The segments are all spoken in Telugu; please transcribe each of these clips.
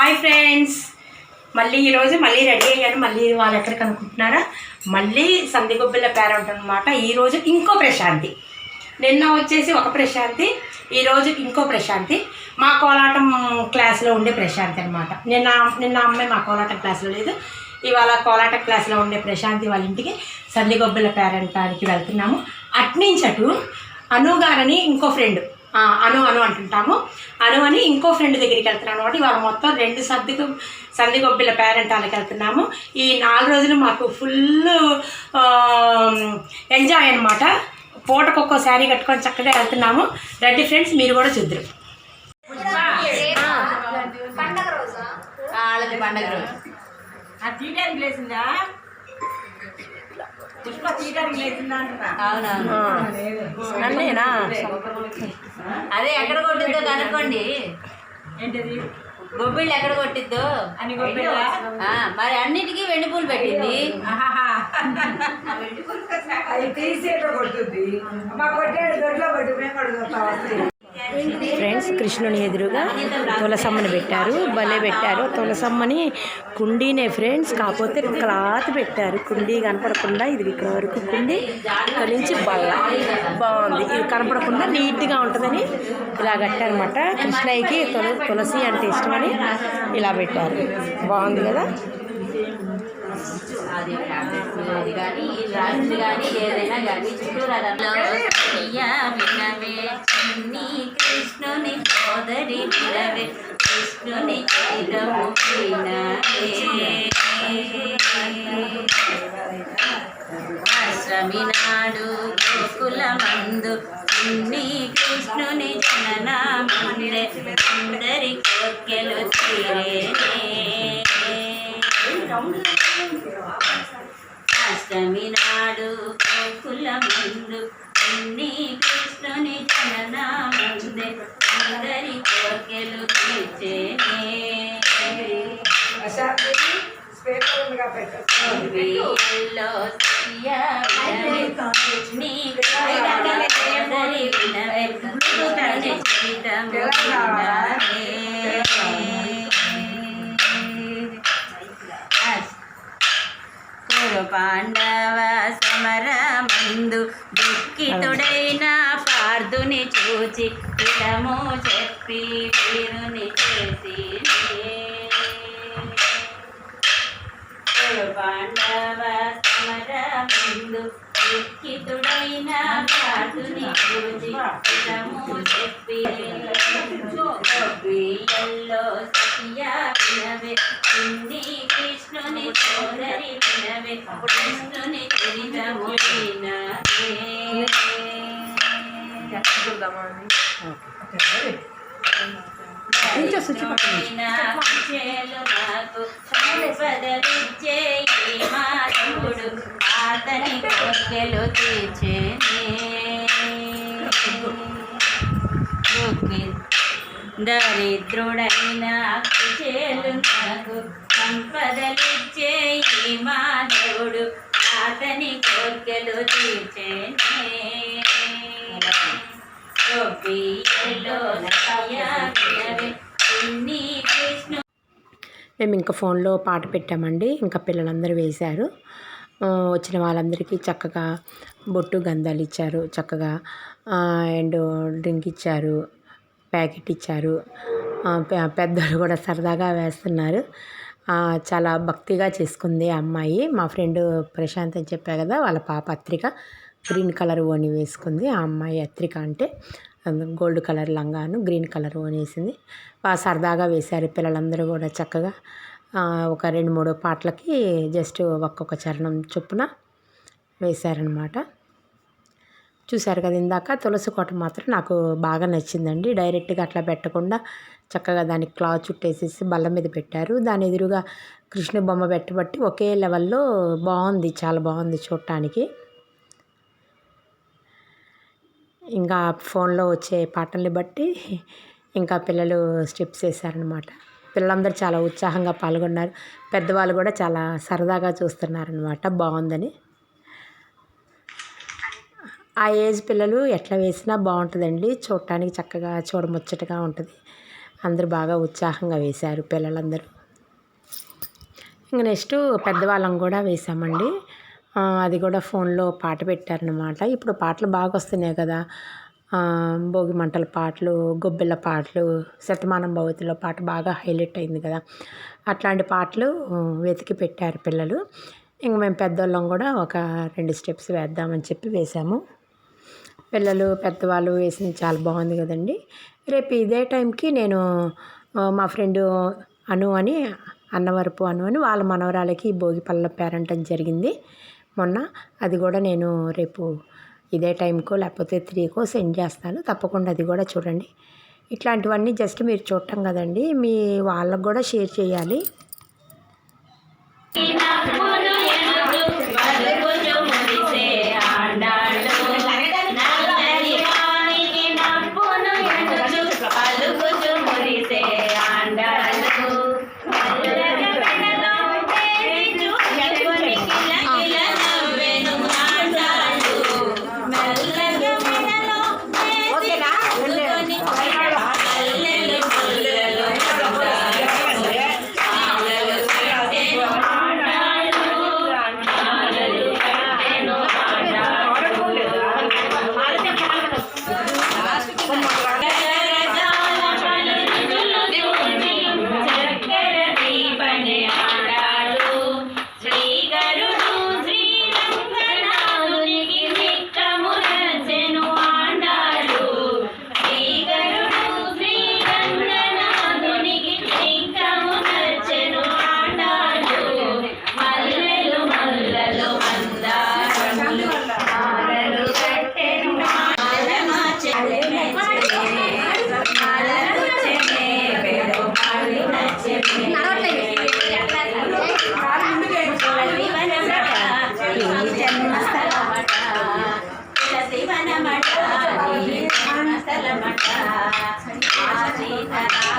Hi friends. మళ్ళీ ఈరోజు మళ్ళీ రెడీ అయ్యాను. మళ్ళీ వాళ్ళు ఎక్కడికి అనుకుంటున్నారా మళ్ళీ సందిగొబ్బిల పేరెంట్ అనమాట ఈరోజు ఇంకో ప్రశాంతి. నిన్న వచ్చేసి ఒక ప్రశాంతి ఈరోజు ఇంకో ప్రశాంతి. మా కోలాటం క్లాస్లో ఉండే ప్రశాంతి అనమాట నిన్న నిన్న అమ్మాయి మా కోలాటం క్లాస్లో లేదు. ఇవాళ కోలాటం క్లాస్లో ఉండే ప్రశాంతి వాళ్ళ ఇంటికి సందిగొబ్బిల పేరెంటానికి వెళ్తున్నాము. అట్నుంచి అటు అనుగారని ఇంకో ఫ్రెండ్ అను అను అంటుంటాము. అను అని ఇంకో ఫ్రెండ్ దగ్గరికి వెళ్తున్నాం అనమాట ఇవాళ మొత్తం రెండు సర్దికు సందిగొబ్బిల పేరెంట్ వాళ్ళకి వెళ్తున్నాము. ఈ నాలుగు రోజులు మాకు ఫుల్ ఎంజాయ్ అనమాట పూటకు ఒక్కో శారీ కట్టుకొని చక్కగా వెళ్తున్నాము. రండి ఫ్రెండ్స్ మీరు కూడా చూద్దరు. పండగ రోజు? లేచిందా నన్నేనా? అదే ఎక్కడ కొట్టిద్దో కనుక్కోండి. ఏంటిది? గొబ్బిళ్ళు ఎక్కడ కొట్టిద్దో? అని మరి అన్నిటికీ వెండి పూలు పెట్టింది. అది తీసేట కొడుతుంది మా కొట్టాడు దొడ్లో పట్టు మేము ఫ్రెండ్స్ కృష్ణుని ఎదురుగా తులసమ్మని పెట్టారు. భలే పెట్టారు. తులసమ్మని కుండీనే ఫ్రెండ్స్ కాకపోతే క్లాత్ పెట్టారు. కుండీ కనపడకుండా ఇది ఇక్కడ వరకు కుండి. ఇక్కడ నుంచి బల్ల. బాగుంది. ఇది కనపడకుండా నీట్గా ఉంటుందని ఇలా కట్టారనమాట కృష్ణయ్యకి తుల తులసి అంటే ఇష్టమని ఇలా పెట్టారు. బాగుంది కదా? అది టాబ్లెట్స్ అది కానీ రాత్రి కానీ ఏదైనా కానీ చుట్టూ వినవే. చిన్ని కృష్ణుని సోదరి వినవే. కృష్ణుని చరితము అష్టమి నాడు గోకుల మందు చిన్ని కృష్ణుని జనన మందిరే అందరి కోర్కెలు తీరేనే. అష్టమి నాడు గోకుల ముందు అన్ని కృష్ణుని జనన ముందే అందరి కోర్కెలు సత్య వినవే, కురు పాండవ సమరమందు దుఃఖితుడైన పార్థుని చూచి ఇదము చెప్పి వీరుని చేసి పాండవ సమరమందు దుఃఖితుడైన పార్థుని చూచి ఇదము చెప్పి గోపియల్లో సతియ వినవే హిందీ కృష్ణుని సోదరి వినవే కృష్ణుని చరితము వినవే కృష్ణుడైన విజయలు నాకు సంపదలిచ్చే ఈ మాధవుడు అతని కోర్కెలు తీర్చేనే దరిద్రుడైన కుచేలు సంపదలిచ్చే ఈ మాధవుడు అతని కోర్కెలు తీర్చేనే. మేము ఇంకా ఫోన్లో పాట పెట్టామండి. ఇంకా పిల్లలందరూ వేశారు. వచ్చిన వాళ్ళందరికీ చక్కగా బొట్టు గంధాలు ఇచ్చారు. చక్కగా అండ్ డ్రింక్ ఇచ్చారు. ప్యాకెట్ ఇచ్చారు పెద్దలు కూడా సరదాగా వేస్తున్నారు. చాలా భక్తిగా చేసుకుంది ఆ అమ్మాయి. మా ఫ్రెండ్ ప్రశాంత్ అని చెప్పా కదా వాళ్ళ పాప అత్రిక. గ్రీన్ కలర్ ఓని వేసుకుంది ఆ అమ్మాయి అత్రిక అంటే. గోల్డ్ కలర్ లంగాను గ్రీన్ కలర్ ఓని వేసింది. బాగా సరదాగా వేశారు పిల్లలందరూ కూడా చక్కగా. ఒక రెండు మూడు పాటలకి జస్ట్ ఒక్కొక్క చరణం చొప్పున వేశారనమాట చూశారు కదా ఇందాక. తులసి కోట మాత్రం నాకు బాగా నచ్చిందండి. డైరెక్ట్గా అట్లా పెట్టకుండా చక్కగా దానికి క్లాత్ చుట్టేసేసి బల్ల మీద పెట్టారు. దాని ఎదురుగా కృష్ణ బొమ్మ పెట్టబట్టి ఒకే లెవెల్లో బాగుంది చాలా బాగుంది చూడటానికి. ఇంకా ఫోన్లో వచ్చే పాటల్ని బట్టి ఇంకా పిల్లలు స్టెప్స్ వేశారనమాట పిల్లలందరూ చాలా ఉత్సాహంగా పాల్గొన్నారు. పెద్దవాళ్ళు కూడా చాలా సరదాగా చూస్తున్నారనమాట బాగుందని. ఆ ఏజ్ పిల్లలు ఎట్లా వేసినా బాగుంటుందండి. చూడటానికి చక్కగా చూడముచ్చటగా ఉంటుంది. అందరూ బాగా ఉత్సాహంగా వేశారు పిల్లలందరూ. ఇంక నెక్స్ట్ పెద్దవాళ్ళం కూడా వేసామండి అది కూడా ఫోన్లో పాట పెట్టారనమాట ఇప్పుడు పాటలు బాగా వస్తున్నాయి కదా. భోగి మంటల పాటలు గొబ్బెల పాటలు శతమానం భవతిలో పాట బాగా హైలైట్ అయింది కదా. అట్లాంటి పాటలు వెతికి పెట్టారు పిల్లలు. ఇంక మేము పెద్దవాళ్ళం కూడా ఒక రెండు స్టెప్స్ వేద్దామని చెప్పి వేసాము పిల్లలు పెద్దవాళ్ళు వేసింది చాలా బాగుంది కదండి. రేపు ఇదే టైంకి నేను మా ఫ్రెండ్ అను అని అన్నవరపు అను అని వాళ్ళ మనవరాలకి భోగి పళ్ళ పేరంటం జరిగింది. మొన్న అది కూడా నేను రేపు ఇదే టైంకో లేకపోతే త్రీకో సెండ్ చేస్తాను. తప్పకుండా అది కూడా చూడండి. ఇట్లాంటివన్నీ జస్ట్ మీరు చూడటం కదండి. మీ వాళ్ళకు కూడా షేర్ చేయాలి.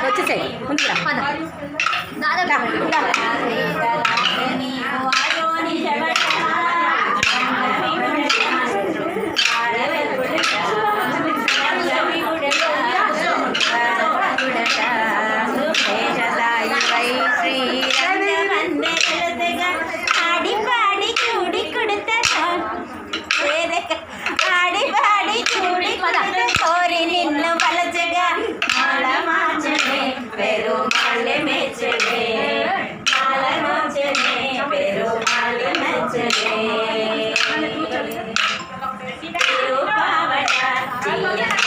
వచ్చేసాయి ముందురా ఆడి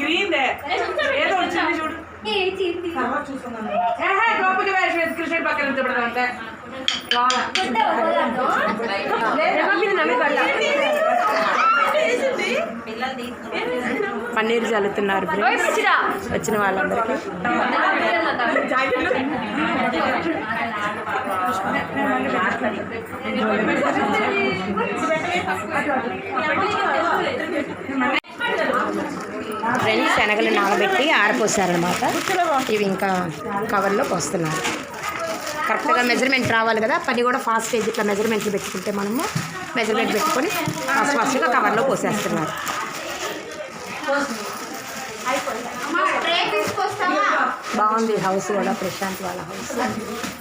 గ్రీన్ ఏదో వచ్చింది చూడు వేసి పక్కన పన్నీర్ చల్లుతున్నారు. వచ్చిన వాళ్ళందరికీ ఫ్రెండ్స్ శనగలు నానబెట్టి ఆరపోసారనమాట ఇవి ఇంకా కవర్లో పోస్తున్నారు కరెక్ట్గా మెజర్మెంట్ రావాలి కదా పని కూడా ఫాస్ట్ ఇట్లా మెజర్మెంట్లు పెట్టుకుంటే మనము మెజర్మెంట్ పెట్టుకొని ఫాస్ట్ ఫాస్ట్గా కవర్లో పోసేస్తున్నారు. బాగుంది హౌస్ కూడా ప్రశాంత్ వాళ్ళ హౌస్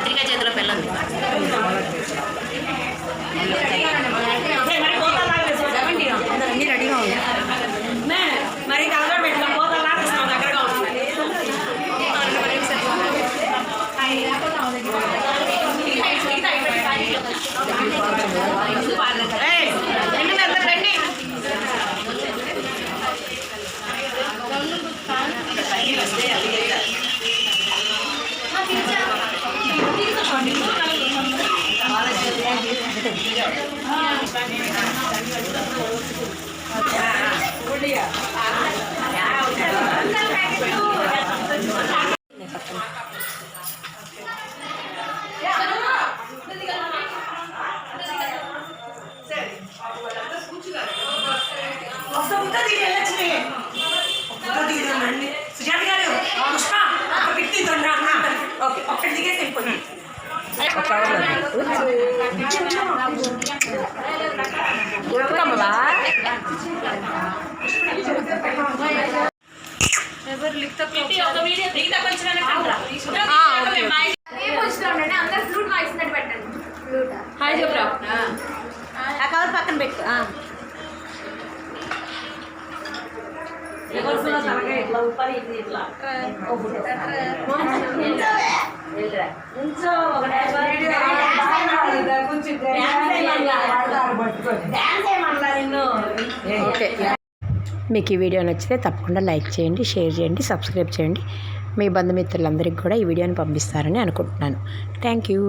పత్రికా చేతిలో పిల్లలు మీకు ఈ వీడియో నచ్చితే తప్పకుండా లైక్ చేయండి షేర్ చేయండి సబ్స్క్రైబ్ చేయండి. మీ బంధుమిత్రులందరికీ కూడా ఈ వీడియోని పంపిస్తారని అనుకుంటున్నాను. Thank you.